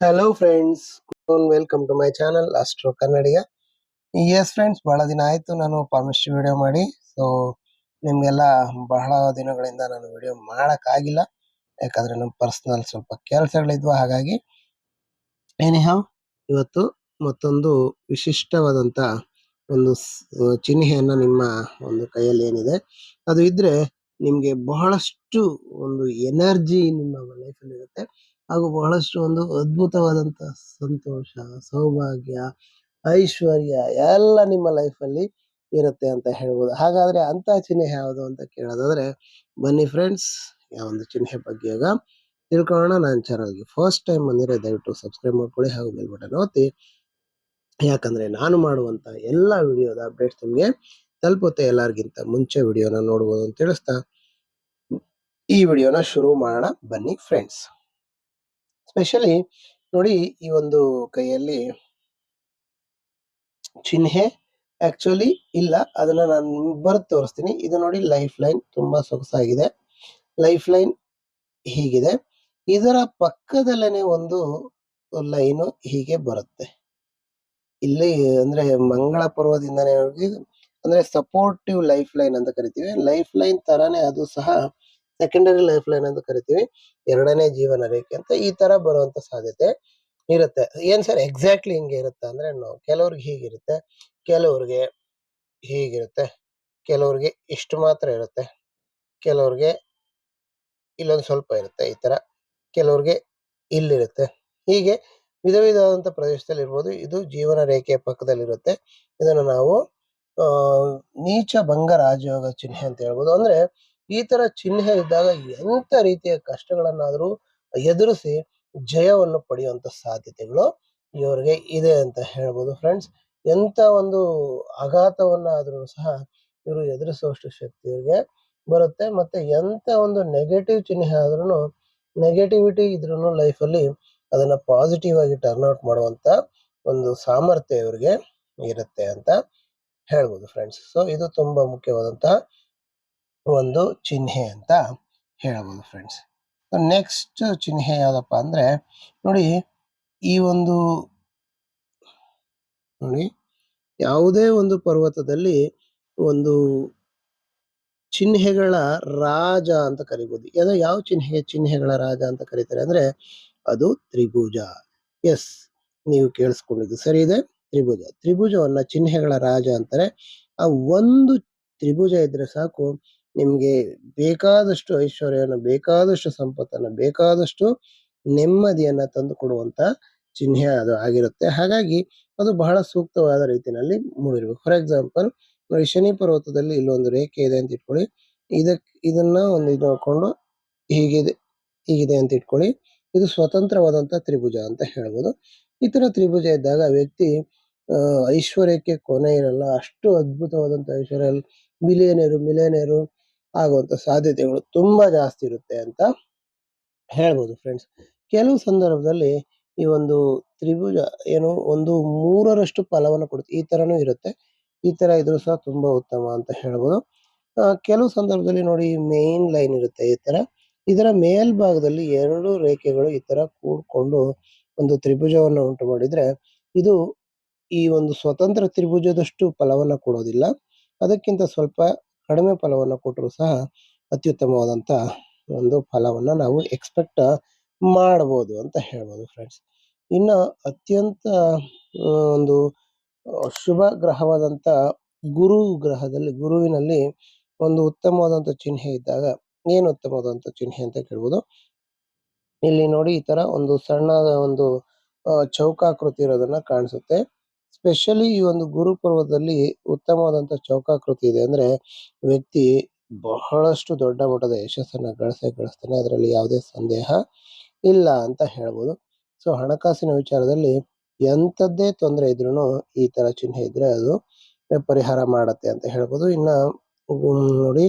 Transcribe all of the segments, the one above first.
Hello friends welcome to my channel astro Kannadiga yes friends ಬಹಳ ದಿನ ಆಯ್ತು ನಾನು ಪಾಮಿಸ್ಟ್ ವಿಡಿಯೋ ಮಾಡಿ. ಸೊ ನಿಮ್ಗೆಲ್ಲ ಬಹಳ ದಿನಗಳಿಂದ ನಾನು ವಿಡಿಯೋ ಆಗಿಲ್ಲ ಯಾಕಂದ್ರೆ ನಮ್ಮ ಪರ್ಸನಲ್ ಸ್ವಲ್ಪ ಕೆಲಸಗಳಿದ್ವು, ಹಾಗಾಗಿ ಏನಿಹಾವ್ ಇವತ್ತು ಮತ್ತೊಂದು ವಿಶಿಷ್ಟವಾದಂತ ಒಂದು ಚಿಹ್ನೆಯನ್ನ ನಿಮ್ಮ ಒಂದು ಕೈಯಲ್ಲಿ ಏನಿದೆ. ಅದು ಇದ್ರೆ ನಿಮಗೆ ಬಹಳಷ್ಟು ಒಂದು ಎನರ್ಜಿ ನಿಮ್ಮ ಲೈಫಲ್ಲಿ ಇರುತ್ತೆ. ಹಾಗೂ ಬಹಳಷ್ಟು ಒಂದು ಅದ್ಭುತವಾದಂತಹ ಸಂತೋಷ, ಸೌಭಾಗ್ಯ, ಐಶ್ವರ್ಯ ಎಲ್ಲ ನಿಮ್ಮ ಲೈಫ್ ಅಲ್ಲಿ ಇರುತ್ತೆ ಅಂತ ಹೇಳ್ಬೋದು. ಹಾಗಾದ್ರೆ ಅಂತ ಚಿಹ್ನೆ ಯಾವುದು ಅಂತ ಕೇಳೋದಾದ್ರೆ, ಬನ್ನಿ ಫ್ರೆಂಡ್ಸ್ ಯಾವ ಒಂದು ಚಿಹ್ನೆ ಬಗ್ಗೆ ಈಗ ತಿಳ್ಕೊಳ್ಳೋಣ. ನಾನು ಚಾನಲ್ಗೆ ಫಸ್ಟ್ ಟೈಮ್ ಬಂದಿರೋ ದಯವಿಟ್ಟು ಸಬ್ಸ್ಕ್ರೈಬ್ ಮಾಡ್ಕೊಳ್ಳಿ ಹಾಗೂ ಬೆಲ್ ಬಟನ್ ಒತ್ತಿ. ಯಾಕಂದ್ರೆ ನಾನು ಮಾಡುವಂತ ಎಲ್ಲ ವಿಡಿಯೋದ ಅಪ್ಡೇಟ್ಸ್ ನಿಮಗೆ ತಲುಪುತ್ತೆ. ಎಲ್ಲರಿಗಿಂತ ಮುಂಚೆ ವಿಡಿಯೋನ ನೋಡ್ಬೋದು ಅಂತ ತಿಳಿಸ್ತಾ ಈ ವಿಡಿಯೋನ ಶುರು ಮಾಡೋಣ. ಬನ್ನಿ ಫ್ರೆಂಡ್ಸ್ ಸ್ಪೆಷಲಿ ನೋಡಿ ಈ ಒಂದು ಕೈಯಲ್ಲಿ ಚಿಹ್ನೆ ಆಕ್ಚುಲಿ ಇಲ್ಲ. ಅದನ್ನ ನಾನು ಬರ್ದು ತೋರಿಸ್ತೀನಿ. ಇದು ನೋಡಿ ಲೈಫ್ ಲೈನ್ ತುಂಬಾ ಸೊಗಸಾಗಿದೆ. ಲೈಫ್ ಲೈನ್ ಹೀಗಿದೆ. ಇದರ ಪಕ್ಕದಲ್ಲೇನೆ ಒಂದು ಲೈನು ಹೀಗೆ ಬರುತ್ತೆ. ಇಲ್ಲಿ ಅಂದ್ರೆ ಮಂಗಳ ಪರ್ವದಿಂದನೇ ಅಂದ್ರೆ ಸಪೋರ್ಟಿವ್ ಲೈಫ್ ಲೈನ್ ಅಂತ ಕರಿತೀವಿ. ಲೈಫ್ ಲೈನ್ ತರಾನೇ ಅದು ಸಹ ಸೆಕೆಂಡರಿ ಲೈಫ್ ಲೈನ್ ಅಂತ ಕರಿತೀವಿ. ಎರಡನೇ ಜೀವನ ರೇಖೆ ಅಂತ ಈ ತರ ಬರುವಂತ ಸಾಧ್ಯತೆ ಇರುತ್ತೆ. ಏನ್ ಸರ್ ಎಕ್ಸಾಕ್ಟ್ಲಿ ಹಿಂಗೆ ಇರುತ್ತೆ ಅಂದ್ರೆ ಕೆಲವ್ರಿಗೆ ಹೀಗಿರುತ್ತೆ ಕೆಲವ್ರಿಗೆ ಹೀಗಿರುತ್ತೆ, ಕೆಲವ್ರಿಗೆ ಇಷ್ಟು ಮಾತ್ರ ಇರುತ್ತೆ, ಕೆಲವ್ರಿಗೆ ಇಲ್ಲೊಂದು ಸ್ವಲ್ಪ ಇರುತ್ತೆ ಈ ತರ, ಕೆಲವ್ರಿಗೆ ಇಲ್ಲಿರುತ್ತೆ. ಹೀಗೆ ವಿಧ ವಿಧವಾದಂತ ಪ್ರದೇಶದಲ್ಲಿ ಇರ್ಬೋದು. ಇದು ಜೀವನ ರೇಖೆಯ ಪಕ್ಕದಲ್ಲಿರುತ್ತೆ ಇದನ್ನು ನಾವು ನೀಚ ಭಂಗ ರಾಜಯೋಗ ಚಿಹ್ನೆ ಅಂತ ಹೇಳ್ಬೋದು. ಅಂದ್ರೆ ಈ ತರ ಚಿಹ್ನೆ ಇದ್ದಾಗ ಎಂತ ರೀತಿಯ ಕಷ್ಟಗಳನ್ನಾದರೂ ಎದುರಿಸಿ ಜಯವನ್ನು ಪಡೆಯುವಂತ ಸಾಧ್ಯತೆಗಳು ಇವರಿಗೆ ಇದೆ ಅಂತ ಹೇಳ್ಬೋದು ಫ್ರೆಂಡ್ಸ್ ಎಂತ ಒಂದು ಆಘಾತವನ್ನ ಆದ್ರೂ ಸಹ ಇವರು ಎದುರಿಸುವಷ್ಟು ಶಕ್ತಿ ಇವರಿಗೆ ಬರುತ್ತೆ. ಮತ್ತೆ ಎಂತ ಒಂದು ನೆಗೆಟಿವ್ ಚಿಹ್ನೆ ಆದ್ರೂ ನೆಗೆಟಿವಿಟಿ ಇದ್ರೂ ಅಲ್ಲಿ ಅದನ್ನ ಪಾಸಿಟಿವ್ ಆಗಿ ಟರ್ನ್ ಔಟ್ ಮಾಡುವಂತ ಒಂದು ಸಾಮರ್ಥ್ಯ ಇವ್ರಿಗೆ ಇರುತ್ತೆ ಅಂತ ಹೇಳ್ಬೋದು ಫ್ರೆಂಡ್ಸ್ ಸೊ ಇದು ತುಂಬಾ ಮುಖ್ಯವಾದಂತಹ ಒಂದು ಚಿಹ್ನೆ ಅಂತ ಹೇಳಬಹುದು ಫ್ರೆಂಡ್ಸ್ ನೆಕ್ಸ್ಟ್ ಚಿಹ್ನೆ ಯಾವ್ದಪ್ಪ ಅಂದ್ರೆ, ನೋಡಿ ಈ ಒಂದು, ನೋಡಿ ಯಾವುದೇ ಒಂದು ಪರ್ವತದಲ್ಲಿ ಒಂದು ಚಿಹ್ನೆಗಳ ರಾಜ ಅಂತ ಕರಿಬಹುದು ಯಾವ ಯಾವ ಚಿಹ್ನೆ, ಚಿಹ್ನೆಗಳ ರಾಜ ಅಂತ ಕರೀತಾರೆ ಅಂದ್ರೆ ಅದು ತ್ರಿಭುಜ. ಎಸ್ ನೀವು ಕೇಳಿಸ್ಕೊಂಡಿದ್ದು ಸರಿ ಇದೆ? ತ್ರಿಭುಜ. ತ್ರಿಭುಜವನ್ನ ಚಿಹ್ನೆಗಳ ರಾಜ ಅಂತಾರೆ. ಆ ಒಂದು ತ್ರಿಭುಜ ಇದ್ರೆ ಸಾಕು ನಿಮ್ಗೆ ಬೇಕಾದಷ್ಟು ಐಶ್ವರ್ಯವನ್ನು ಬೇಕಾದಷ್ಟು ಸಂಪತ್ತನ್ನು, ಬೇಕಾದಷ್ಟು ನೆಮ್ಮದಿಯನ್ನ ತಂದು ಕೊಡುವಂತ ಚಿಹ್ನೆ ಅದು ಆಗಿರುತ್ತೆ. ಹಾಗಾಗಿ ಅದು ಬಹಳ ಸೂಕ್ತವಾದ ರೀತಿಯಲ್ಲಿ ಮೂಡಿರಬೇಕು. ಫಾರ್ ಎಕ್ಸಾಂಪಲ್ ನೋಡಿ ಶನಿ ಪರ್ವತದಲ್ಲಿ ಇಲ್ಲೊಂದು ರೇಖೆ ಇದೆ ಅಂತ ಇಟ್ಕೊಳ್ಳಿ. ಇದಕ್ಕೆ ಇದನ್ನ ಒಂದು ಇದು ನೋಡ್ಕೊಂಡು ಹೀಗಿದೆ ಹೀಗಿದೆ ಅಂತ ಇಟ್ಕೊಳ್ಳಿ. ಇದು ಸ್ವತಂತ್ರವಾದಂತ ತ್ರಿಭುಜ ಅಂತ ಹೇಳ್ಬೋದು. ಈ ತರ ತ್ರಿಭುಜ ಇದ್ದಾಗ ವ್ಯಕ್ತಿ ಐಶ್ವರ್ಯಕ್ಕೆ ಕೊನೆ ಇರಲ್ಲ. ಅಷ್ಟು ಅದ್ಭುತವಾದಂತ ಐಶ್ವರ್ಯ. ಮಿಲಿಯನೇರು ಮಿಲಿಯನೇರು ಆಗುವಂತ ಸಾಧ್ಯತೆಗಳು ತುಂಬಾ ಜಾಸ್ತಿ ಇರುತ್ತೆ ಅಂತ ಹೇಳ್ಬೋದು ಫ್ರೆಂಡ್ಸ್ ಕೆಲವು ಸಂದರ್ಭದಲ್ಲಿ ಈ ಒಂದು ತ್ರಿಭುಜ ಏನು ಒಂದು ಮೂರರಷ್ಟು ಫಲವನ್ನು ಕೊಡುತ್ತೆ. ಈ ಥರನೂ ಇರುತ್ತೆ. ಈ ತರ ಇದ್ರೂ ಸಹ ತುಂಬಾ ಉತ್ತಮ ಅಂತ ಹೇಳ್ಬೋದು. ಕೆಲವು ಸಂದರ್ಭದಲ್ಲಿ ನೋಡಿ ಮೇನ್ ಲೈನ್ ಇರುತ್ತೆ ಈ ತರ. ಇದರ ಮೇಲ್ಭಾಗದಲ್ಲಿ ಎರಡು ರೇಖೆಗಳು ಈ ತರ ಕೂಡ್ಕೊಂಡು ಒಂದು ತ್ರಿಭುಜವನ್ನು ಉಂಟು ಮಾಡಿದ್ರೆ ಇದು ಈ ಒಂದು ಸ್ವತಂತ್ರ ತ್ರಿಭುಜದಷ್ಟು ಫಲವನ್ನು ಕೊಡೋದಿಲ್ಲ. ಅದಕ್ಕಿಂತ ಸ್ವಲ್ಪ ಕಡಿಮೆ ಫಲವನ್ನು ಕೊಟ್ಟರು ಸಹ ಅತ್ಯುತ್ತಮವಾದಂತ ಒಂದು ಫಲವನ್ನು ನಾವು ಎಕ್ಸ್ಪೆಕ್ಟ್ ಮಾಡಬಹುದು ಅಂತ ಹೇಳ್ಬೋದು ಫ್ರೆಂಡ್ಸ್ ಇನ್ನು ಅತ್ಯಂತ ಒಂದು ಶುಭ ಗ್ರಹವಾದಂಥ ಗುರು ಗ್ರಹದಲ್ಲಿ, ಗುರುವಿನಲ್ಲಿ ಒಂದು ಉತ್ತಮವಾದಂತ ಚಿಹ್ನೆ ಇದ್ದಾಗ ಏನು ಉತ್ತಮವಾದಂಥ ಚಿಹ್ನೆ ಅಂತ ಕೇಳ್ಬೋದು. ಇಲ್ಲಿ ನೋಡಿ ಈ ತರ ಒಂದು ಸಣ್ಣದ ಒಂದು ಚೌಕಾಕೃತಿ ಇರೋದನ್ನ ಕಾಣಿಸುತ್ತೆ. ಸ್ಪೆಷಲಿ ಈ ಒಂದು ಗುರು ಪರ್ವದಲ್ಲಿ ಉತ್ತಮವಾದಂತ ಚೌಕಾಕೃತಿ ಇದೆ ಅಂದ್ರೆ ವ್ಯಕ್ತಿ ಬಹಳಷ್ಟು ದೊಡ್ಡ ಮಟ್ಟದ ಯಶಸ್ಸನ್ನ ಗಳಿಸೇ ಗಳಿಸ್ತಾನೆ. ಅದರಲ್ಲಿ ಯಾವುದೇ ಸಂದೇಹ ಇಲ್ಲ ಅಂತ ಹೇಳ್ಬೋದು. ಸೊ ಹಣಕಾಸಿನ ವಿಚಾರದಲ್ಲಿ ಎಂಥದ್ದೇ ತೊಂದರೆ ಇದ್ರೂ ಈ ತರ ಚಿಹ್ನೆ ಇದ್ರೆ ಅದು ಪರಿಹಾರ ಮಾಡತ್ತೆ ಅಂತ ಹೇಳ್ಬೋದು. ಇನ್ನ ನೋಡಿ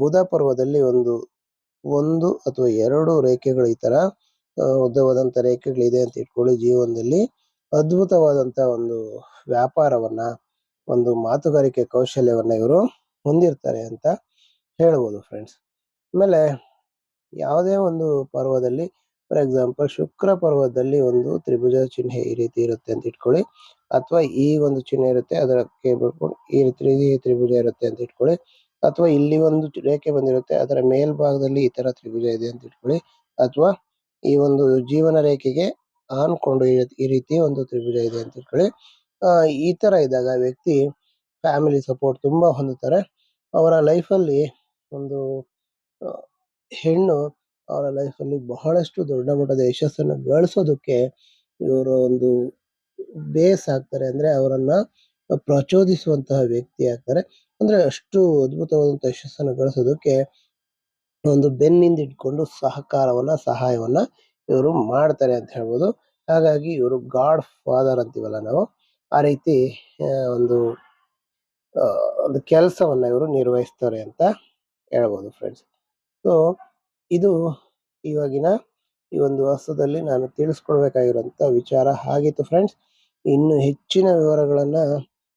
ಬುಧ ಪರ್ವದಲ್ಲಿ ಒಂದು ಒಂದು ಅಥವಾ ಎರಡು ರೇಖೆಗಳು ಈ ತರ ಉದ್ದವಾದಂತ ರೇಖೆಗಳಿದೆ ಅಂತ ಇಟ್ಕೊಳ್ಳಿ ಜೀವನದಲ್ಲಿ. ಅದ್ಭುತವಾದಂತ ಒಂದು ವ್ಯಾಪಾರವನ್ನ, ಒಂದು ಮಾತುಗಾರಿಕೆ ಕೌಶಲ್ಯವನ್ನ ಇವರು ಹೊಂದಿರ್ತಾರೆ ಅಂತ ಹೇಳ್ಬೋದು ಫ್ರೆಂಡ್ಸ್ ಆಮೇಲೆ ಯಾವುದೇ ಒಂದು ಪರ್ವದಲ್ಲಿ ಫಾರ್ ಎಕ್ಸಾಂಪಲ್ ಶುಕ್ರ ಪರ್ವದಲ್ಲಿ ಒಂದು ತ್ರಿಭುಜ ಚಿಹ್ನೆ ಈ ರೀತಿ ಇರುತ್ತೆ ಅಂತ ಇಟ್ಕೊಳ್ಳಿ. ಅಥವಾ ಈ ಒಂದು ಚಿಹ್ನೆ ಇರುತ್ತೆ, ಅದಕ್ಕೆ ಬರ್ಕೊಂಡು ಈ ರೀತಿ ತ್ರಿಭುಜ ಇರುತ್ತೆ ಅಂತ ಇಟ್ಕೊಳ್ಳಿ. ಅಥವಾ ಇಲ್ಲಿ ಒಂದು ರೇಖೆ ಬಂದಿರುತ್ತೆ, ಅದರ ಮೇಲ್ಭಾಗದಲ್ಲಿ ಈ ತರ ತ್ರಿಭುಜ ಇದೆ ಅಂತ ಇಟ್ಕೊಳ್ಳಿ. ಅಥವಾ ಈ ಒಂದು ಜೀವನ ರೇಖೆಗೆ ಆನ್ಕೊಂಡು ಈ- ರೀತಿ ಒಂದು ತ್ರಿಭುಜ ಇದೆ ಅಂತ ಹೇಳಿ ಈ ತರ ಇದ್ದಾಗ ವ್ಯಕ್ತಿ ಫ್ಯಾಮಿಲಿ ಸಪೋರ್ಟ್ ತುಂಬಾ ಹೊಂದುತ್ತಾರೆ. ಅವರ ಲೈಫಲ್ಲಿ ಒಂದು ಹೆಣ್ಣು ಅವರ ಲೈಫಲ್ಲಿ ಬಹಳಷ್ಟು ದೊಡ್ಡ ಮಟ್ಟದ ಯಶಸ್ಸನ್ನು ಗಳಿಸೋದಕ್ಕೆ ಇವರು ಒಂದು ಬೇಸ್ ಆಗ್ತಾರೆ ಅಂದ್ರೆ ಅವರನ್ನ ಪ್ರಚೋದಿಸುವಂತಹ ವ್ಯಕ್ತಿ ಆಗ್ತಾರೆ. ಅಂದ್ರೆ ಅಷ್ಟು ಅದ್ಭುತವಾದಂತಹ ಯಶಸ್ಸನ್ನು ಗಳಿಸೋದಕ್ಕೆ ಒಂದು ಬೆನ್ನಿಂದ ಇಟ್ಕೊಂಡು ಸಹಕಾರವನ್ನ, ಸಹಾಯವನ್ನ ಇವರು ಮಾಡ್ತಾರೆ ಅಂತ ಹೇಳ್ಬೋದು. ಹಾಗಾಗಿ ಇವರು ಗಾಡ್ ಫಾದರ್ ಅಂತೀವಲ್ಲ ನಾವು, ಆ ರೀತಿ ಒಂದು ಒಂದು ಕೆಲಸವನ್ನ ಇವರು ನಿರ್ವಹಿಸ್ತಾರೆ ಅಂತ ಹೇಳ್ಬೋದು ಫ್ರೆಂಡ್ಸ್ ಸೊ ಇದು ಇವಾಗಿನ ಈ ಒಂದು ವಾಸ್ತವದಲ್ಲಿ ನಾನು ತಿಳಿಸ್ಕೊಡ್ಬೇಕಾಗಿರುವಂತ ವಿಚಾರ ಆಗಿತ್ತು ಫ್ರೆಂಡ್ಸ್ ಇನ್ನು ಹೆಚ್ಚಿನ ವಿವರಗಳನ್ನ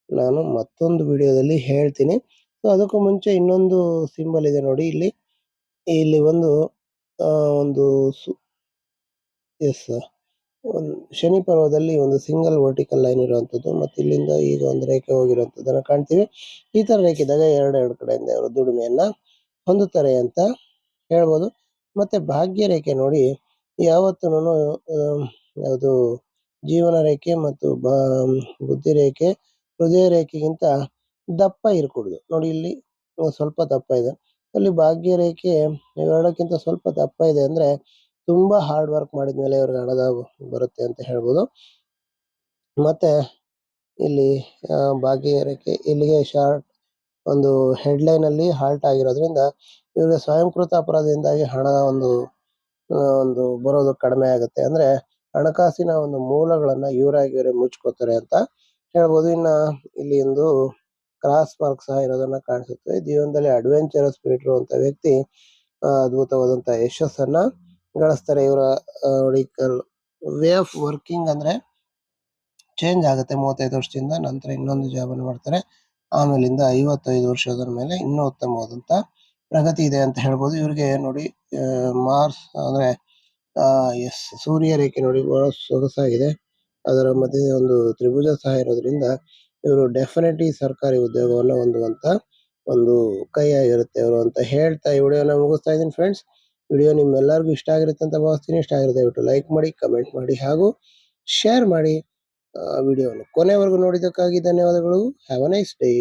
ನಾನು ಮತ್ತೊಂದು ವಿಡಿಯೋದಲ್ಲಿ ಹೇಳ್ತೀನಿ. ಸೊ ಅದಕ್ಕೂ ಮುಂಚೆ ಇನ್ನೊಂದು ಸಿಂಬಲ್ ಇದೆ ನೋಡಿ ಇಲ್ಲಿ. ಇಲ್ಲಿ ಒಂದು ಒಂದು ಎಸ್ ಒಂದು ಶನಿ ಪರ್ವದಲ್ಲಿ ಒಂದು ಸಿಂಗಲ್ ವರ್ಟಿಕಲ್ ಲೈನ್ ಇರುವಂಥದ್ದು ಮತ್ತೆ ಇಲ್ಲಿಂದ ಈಗ ಒಂದು ರೇಖೆ ಹೋಗಿರುವಂತದ್ದನ್ನ ಕಾಣ್ತೀವಿ. ಈ ತರ ರೇಖೆ ಇದ್ದಾಗ ಎರಡು ಎರಡು ಕಡೆಯಿಂದ ಅವರು ದುಡಿಮೆಯನ್ನ ಹೊಂದುತ್ತಾರೆ ಅಂತ ಹೇಳ್ಬೋದು. ಮತ್ತೆ ಭಾಗ್ಯ ರೇಖೆ ನೋಡಿ ಯಾವತ್ತೂ ಯಾವುದು ಜೀವನ ರೇಖೆ ಮತ್ತು ಬುದ್ಧಿ ರೇಖೆ, ಹೃದಯ ರೇಖೆಗಿಂತ ದಪ್ಪ ಇರಕೂಡುದು. ನೋಡಿ, ಇಲ್ಲಿ ಸ್ವಲ್ಪ ದಪ್ಪ ಇದೆ. ಅಲ್ಲಿ ಭಾಗ್ಯ ರೇಖೆ ಎರಡಕ್ಕಿಂತ ಸ್ವಲ್ಪ ದಪ್ಪ ಇದೆ ಅಂದ್ರೆ ತುಂಬಾ ಹಾರ್ಡ್ ವರ್ಕ್ ಮಾಡಿದ್ಮೇಲೆ ಇವ್ರಿಗೆ ಹಣದ ಬರುತ್ತೆ ಅಂತ ಹೇಳ್ಬೋದು. ಮತ್ತೆ ಇಲ್ಲಿ ಆ, ಭಾಗ್ಯ ಇಲ್ಲಿಗೆ ಶಾರ್ಟ್ ಒಂದು ಹೆಡ್ಲೈನ್ ಅಲ್ಲಿ ಹಾಲ್ಟ್ ಆಗಿರೋದ್ರಿಂದ ಇವ್ರಿಗೆ ಸ್ವಯಂಕೃತ ಅಪರಾಧದಿಂದಾಗಿ ಹಣ ಒಂದು ಒಂದು ಬರೋದು ಕಡಿಮೆ ಆಗುತ್ತೆ. ಅಂದ್ರೆ ಹಣಕಾಸಿನ ಒಂದು ಮೂಲಗಳನ್ನ ಇವರಾಗಿ ಇವರೇ ಮುಚ್ಕೋತಾರೆ ಅಂತ ಹೇಳ್ಬೋದು. ಇನ್ನ ಇಲ್ಲಿ ಒಂದು ಕ್ರಾಸ್ ಮಾರ್ಕ್ ಸಹ ಇರೋದನ್ನ ಕಾಣಿಸುತ್ತೆ. ಜೀವನದಲ್ಲಿ ಅಡ್ವೆಂಚರಸ್ ಸ್ಪಿರಿಟ್ ಇರುವಂತ ವ್ಯಕ್ತಿ ಅದ್ಭುತವಾದಂತಹ ಅದ್ಭುತವಾದಂತ ಯಶಸ್ಸನ್ನ ಗಳಿಸ್ತಾರೆ ಇವರ ವೆಹಿಕಲ್ ವೇ ಆಫ್ ವರ್ಕಿಂಗ್ ಅಂದ್ರೆ ಚೇಂಜ್ ಆಗುತ್ತೆ ಮೂವತ್ತೈದು ವರ್ಷದಿಂದ, ನಂತರ ಇನ್ನೊಂದು ಜಾಬ್ ಅನ್ನು ಮಾಡ್ತಾರೆ. ಆಮೇಲಿಂದ ಐವತ್ತೈದು ವರ್ಷದ ಮೇಲೆ ಇನ್ನೂ ಉತ್ತಮವಾದಂತ ಪ್ರಗತಿ ಇದೆ ಅಂತ ಹೇಳ್ಬೋದು. ಇವರಿಗೆ ನೋಡಿ ಮಾರ್ಸ್ ಅಂದ್ರೆ ಎಸ್, ಸೂರ್ಯ ರೇಖೆ ನೋಡಿ ಬಹಳ ಸೊಗಸಾಗಿದೆ. ಅದರ ಮಧ್ಯೆ ಒಂದು ತ್ರಿಭುಜ ಸಹ ಇರೋದ್ರಿಂದ ಇವರು ಡೆಫಿನೆಟ್ಲಿ ಸರ್ಕಾರಿ ಉದ್ಯೋಗವನ್ನು ಹೊಂದುವಂತ ಒಂದು ಕೈಯಾಗಿರುತ್ತೆ ಅವರು ಅಂತ ಹೇಳ್ತಾ ಈ ವಿಡಿಯೋನ ಮುಗಿಸ್ತಾ ಇದ್ದೀನಿ ಫ್ರೆಂಡ್ಸ್ ವಿಡಿಯೋ ನಿಮ್ಮೆಲ್ಲರಿಗೂ ಇಷ್ಟ ಆಗಿರುತ್ತೆ ಅಂತ ಭಾವಿಸ್ತೀನಿ. ಇಷ್ಟ ಆಗಿರೋ ದಯವಿಟ್ಟು ಲೈಕ್ ಮಾಡಿ ಕಮೆಂಟ್ ಮಾಡಿ ಹಾಗೂ ಶೇರ್ ಮಾಡಿ ವಿಡಿಯೋವನ್ನು ಕೊನೆವರೆಗೂ ನೋಡಿದ್ದಕ್ಕಾಗಿ ಧನ್ಯವಾದಗಳು. Have a nice day